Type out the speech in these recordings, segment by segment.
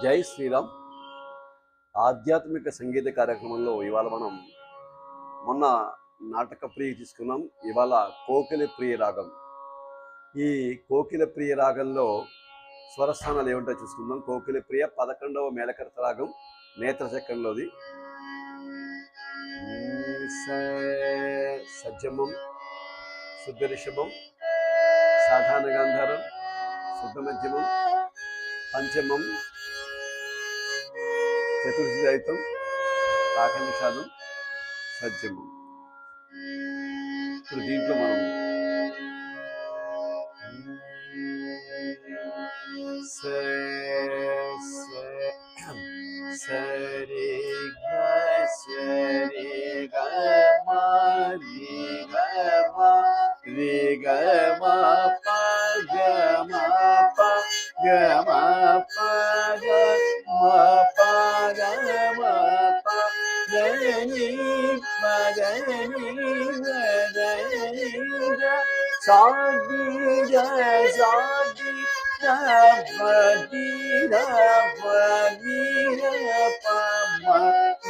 జై శ్రీరామ్. ఆధ్యాత్మిక సంగీత కార్యక్రమంలో ఇవాళ మనం మొన్న నాటక ప్రియ తీసుకున్నాం. ఇవాళ కోకిల ప్రియ రాగం. ఈ కోకిల ప్రియ రాగంలో స్వరస్థానాలు ఏమిటో చూసుకుందాం. కోకిల ప్రియ పదకొండవ మేళకర్త రాగం నేత్ర చక్రంలోది. సజ్జమం శుద్ధ రిషభం సాధారణ గాంధారం శుద్ధ మధ్యమం పంచమం చతుర్థి దైతం కాకనిషాదం సజ్జమం ఇప్పుడు దీంట్లో మనం సరి సరి గరి రి గ మ ప గ మ ప గ మ ప Sadi da sadi da padi da padi da pa ma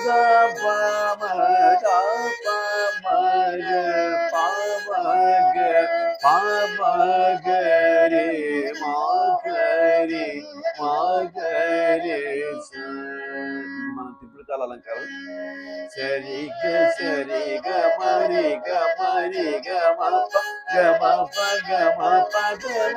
da pa ma da pa ma da pa ma pa re re re. మ అలంకారం. సరి గ సరి గ మరి గ మరి గ మ గ ప గ ప గ ప గ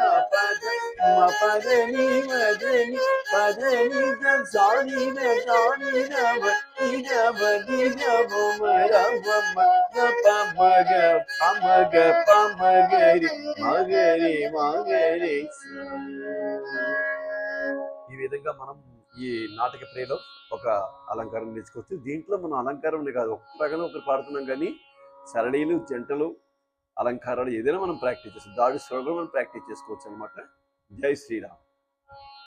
ప గ ని మ గ ని ప గ ని గ సా ని సా ని మ ని మ ని మ మ ర మ మ గ ప మ గ ప మ గ ప మ గ రి మ గ రి మ గ రి. ఈ విధంగా మనం ఈ నాటక ప్రియలో ఒక అలంకారం నేర్చుకోవచ్చు దీంట్లో మనం అలంకారం కాదు ఒక్క రకంగా ఒకరు పాడుతున్నాం కానీ సరళీలు జంటలు అలంకారాలు ఏదైనా మనం ప్రాక్టీస్ చేస్తాం. దాడి స్వరం మనం ప్రాక్టీస్ చేసుకోవచ్చు అనమాట జై శ్రీరామ్.